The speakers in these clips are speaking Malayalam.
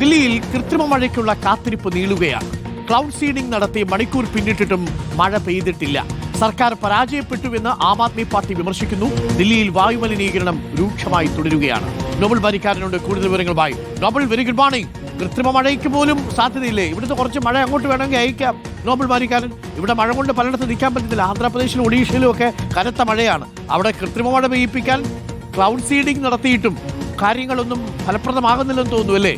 ദില്ലിയിൽ കൃത്രിമ മഴയ്ക്കുള്ള കാത്തിരിപ്പ് നീളുകയാണ്. ക്ലൗഡ് സീഡിംഗ് നടത്തി മണിക്കൂർ പിന്നിട്ടിട്ടും മഴ പെയ്തിട്ടില്ല. സർക്കാർ പരാജയപ്പെട്ടുവെന്ന് ആം ആദ്മി പാർട്ടി വിമർശിക്കുന്നു. ദില്ലിയിൽ വായുമലിനീകരണം രൂക്ഷമായി തുടരുകയാണ്. നോബൽ വരിക്കാരനോട് കൂടുതൽ വിവരങ്ങളുമായി നോബൽ വെരി ഗുഡ് മോർണിംഗ്. കൃത്രിമ മഴയ്ക്ക് പോലും സാധ്യതയില്ലേ? ഇവിടുത്തെ കുറച്ച് മഴ അങ്ങോട്ട് വേണമെങ്കിൽ അയക്കാം. നോബൽ വരിക്കാരൻ ഇവിടെ മഴ കൊണ്ട് പലയിടത്ത് നിൽക്കാൻ പറ്റത്തില്ല. ആന്ധ്രാപ്രദേശിലും ഒഡീഷയിലും ഒക്കെ കനത്ത മഴയാണ്. അവിടെ കൃത്രിമ മഴ പെയ്യിപ്പിക്കാൻ ക്ലൗഡ് സീഡിംഗ് നടത്തിയിട്ടും കാര്യങ്ങളൊന്നും ഫലപ്രദമാകുന്നില്ലെന്ന് തോന്നുന്നു അല്ലേ?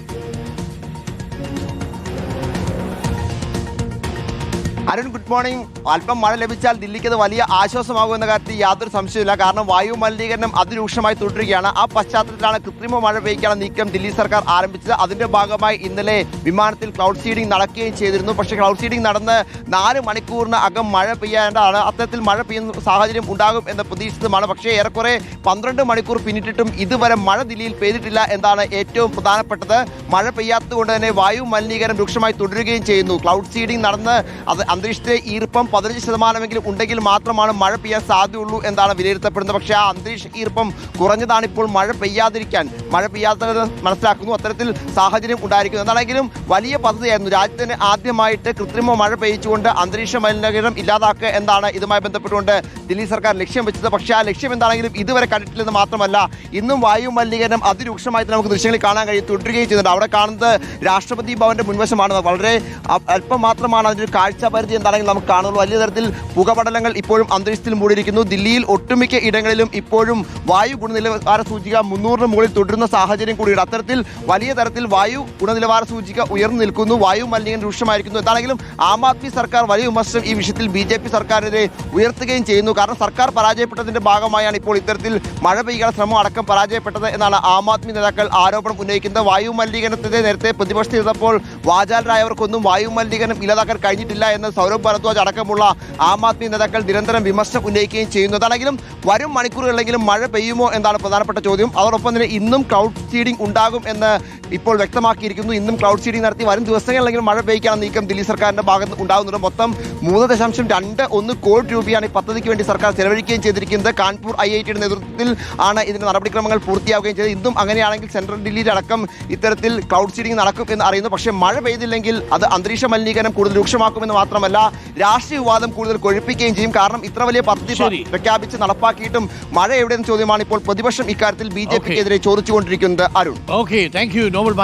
Arun good morning. അല്പം മഴ ലഭിച്ചാൽ ദില്ലിക്ക് അത് വലിയ ആശ്വാസമാകുമെന്ന കാര്യത്തിൽ യാതൊരു സംശയമില്ല കാരണം വായു മലിനീകരണം അതിരൂക്ഷമായി തുടരുകയാണ്. ആ പശ്ചാത്തലത്തിലാണ് കൃത്രിമ മഴ പെയ്യ്ക്കാനുള്ള നീക്കം ദില്ലി സർക്കാർ ആരംഭിച്ചത്. അതിന്റെ ഭാഗമായി ഇന്നലെ വിമാനത്തിൽ ക്ലൗഡ് സീഡിംഗ് നടക്കുകയും ചെയ്തിരുന്നു. പക്ഷേ ക്ലൗഡ് സീഡിംഗ് നടന്ന് നാല് മണിക്കൂറിന് അകം മഴ പെയ്യേണ്ടതാണ്. അത്തരത്തിൽ മഴ പെയ്യുന്ന സാഹചര്യം ഉണ്ടാകും എന്ന പ്രതീക്ഷിച്ചതുമാണ്. പക്ഷേ ഏറെക്കുറെ പന്ത്രണ്ട് മണിക്കൂർ പിന്നിട്ടിട്ടും ഇതുവരെ മഴ ദില്ലിയിൽ പെയ്തിട്ടില്ല എന്നാണ് ഏറ്റവും പ്രധാനപ്പെട്ടത്. മഴ പെയ്യാത്തതുകൊണ്ട് തന്നെ വായു മലിനീകരണം രൂക്ഷമായി തുടരുകയും ചെയ്യുന്നു. ക്ലൗഡ് സീഡിംഗ് നടന്ന് അത് അന്തരീക്ഷത്തിലെ ഈർപ്പം പതിനഞ്ച് ശതമാനമെങ്കിലും ഉണ്ടെങ്കിൽ മാത്രമാണ് മഴ പെയ്യാൻ സാധ്യതയുള്ളൂ എന്നാണ് വിലയിരുത്തപ്പെടുന്നത്. പക്ഷേ ആ അന്തരീക്ഷ ഈർപ്പം കുറഞ്ഞതാണ് ഇപ്പോൾ മഴ പെയ്യാതിരിക്കാൻ മഴ പെയ്യാത്തത് മനസ്സിലാക്കുന്നു അത്തരത്തിൽ സാഹചര്യം ഉണ്ടായിരിക്കുന്നു. എന്നാണെങ്കിലും വലിയ പദ്ധതിയായിരുന്നു. രാജ്യത്തിന് ആദ്യമായിട്ട് കൃത്രിമ മഴ പെയ്യിച്ചുകൊണ്ട് അന്തരീക്ഷ മലിനീകരണം ഇല്ലാതാക്കുക എന്നാണ് ഇതുമായി ബന്ധപ്പെട്ടുകൊണ്ട് ദില്ലി സർക്കാർ ലക്ഷ്യം വെച്ചത്. പക്ഷേ ആ ലക്ഷ്യം എന്താണെങ്കിലും ഇതുവരെ കണ്ടിട്ടില്ലെന്ന് മാത്രമല്ല ഇന്നും വായു മലിനീകരണം അതിരൂക്ഷമായിട്ട് നമുക്ക് ദൃശ്യങ്ങളിൽ കാണാൻ കഴിയും തുടരുകയും ചെയ്യുന്നുണ്ട്. അവിടെ കാണുന്നത് രാഷ്ട്രപതി ഭവന്റെ മുൻവശമാണ്. വളരെ അല്പം മാത്രമാണ് അതിന് കാഴ്ച എന്താണെങ്കിലും നമുക്ക് കാണുന്നത് വലിയ തരത്തിൽ പുകപടലങ്ങൾ ഇപ്പോഴും അന്തരീക്ഷത്തിൽ മൂടിയിരിക്കുന്നു. ദില്ലിയിൽ ഒട്ടുമിക്ക ഇടങ്ങളിലും ഇപ്പോഴും വായു ഗുണനിലവാര സൂചിക മുന്നൂറിന് മുകളിൽ തുടരുന്ന സാഹചര്യം കൂടിയുണ്ട്. അത്തരത്തിൽ വലിയ തരത്തിൽ വായു ഗുണനിലവാര സൂചിക ഉയർന്നു നിൽക്കുന്നു. വായു മലിനീകരണം രൂക്ഷമായിരിക്കുന്നു. എന്താണെങ്കിലും ആം ആദ്മി സർക്കാർ വലിയ വിമർശനം ഈ വിഷയത്തിൽ ബി ജെ പി സർക്കാരിനെതിരെ ഉയർത്തുകയും ചെയ്യുന്നു. കാരണം സർക്കാർ പരാജയപ്പെട്ടതിന്റെ ഭാഗമായാണ് ഇപ്പോൾ ഇത്തരത്തിൽ മഴ പെയ്യാനുള്ള ശ്രമം അടക്കം പരാജയപ്പെട്ടത് എന്നാണ് ആം ആദ്മി നേതാക്കൾ ആരോപണം ഉന്നയിക്കുന്നത്. വായു മലിനീകരണത്തിന്റെ നേരത്തെ പ്രതിപക്ഷത്തിൽ ഇരുന്നപ്പോൾ വാചാലരായവർക്കൊന്നും വായു മലിനീകരണം ഇല്ലാതാക്കാൻ കഴിഞ്ഞിട്ടില്ല എന്ന് സൗരഭ് ഭരദ്വാജ് അടക്കമുള്ള ആം ആദ്മി നേതാക്കൾ നിരന്തരം വിമർശനം ഉന്നയിക്കുകയും ചെയ്യുന്നതാണെങ്കിലും വരും മണിക്കൂറുകളിലെങ്കിലും മഴ പെയ്യുമോ എന്നാണ് പ്രധാനപ്പെട്ട ചോദ്യം. അതോടൊപ്പം തന്നെ ഇന്നും ക്ലൗഡ് സീഡിംഗ് ഉണ്ടാകും എന്ന് ഇപ്പോൾ വ്യക്തമാക്കിയിരിക്കുന്നു. ഇന്നും ക്ലൗഡ് സീഡിംഗ് നടത്തി വരും ദിവസങ്ങളിലെങ്കിലും മഴ പെയ്യാൻ നീക്കം ദില്ലി സർക്കാരിന്റെ ഭാഗത്ത് ഉണ്ടാകുന്നുണ്ട്. മൊത്തം മൂന്ന് ദശാംശം രണ്ട് ഒന്ന് കോടി രൂപയാണ് ഈ പദ്ധതിക്ക് വേണ്ടി സർക്കാർ ചെലവഴിക്കുകയും ചെയ്തിരിക്കുന്നത്. കാൺപൂർ ഐ ഐ ടിയുടെ നേതൃത്വത്തിൽ ആണ് ഇതിന്റെ നടപടിക്രമങ്ങൾ പൂർത്തിയാവുകയും ചെയ്തത്. ഇന്നും അങ്ങനെയാണെങ്കിൽ സെൻട്രൽ ദില്ലിയിലടക്കം ഇത്തരത്തിൽ ക്ലൗഡ് സീഡിംഗ് നടക്കും എന്ന് അറിയുന്നു. പക്ഷേ മഴ പെയ്തില്ലെങ്കിൽ അത് അന്തരീക്ഷ മലിനീകരണം കൂടുതൽ രൂക്ഷമാക്കുമെന്ന് മാത്രമല്ല രാഷ്ട്രീയ വിവാദം കൂടുതൽ കൊഴിപ്പിക്കുകയും ചെയ്യും. കാരണം ഇത്ര വലിയ പദ്ധതി. പ്രഖ്യാപിച്ച് നടപ്പാക്കിയിട്ടും മഴ എവിടെയെന്ന ചോദ്യമാണ് ഇപ്പോൾ പ്രതിപക്ഷം ഇക്കാര്യത്തിൽ ബി ജെ പിക്ക് പിക്കെതിരെ ചോദിച്ചുകൊണ്ടിരിക്കുന്നത് Arun. Okay thank you Nobel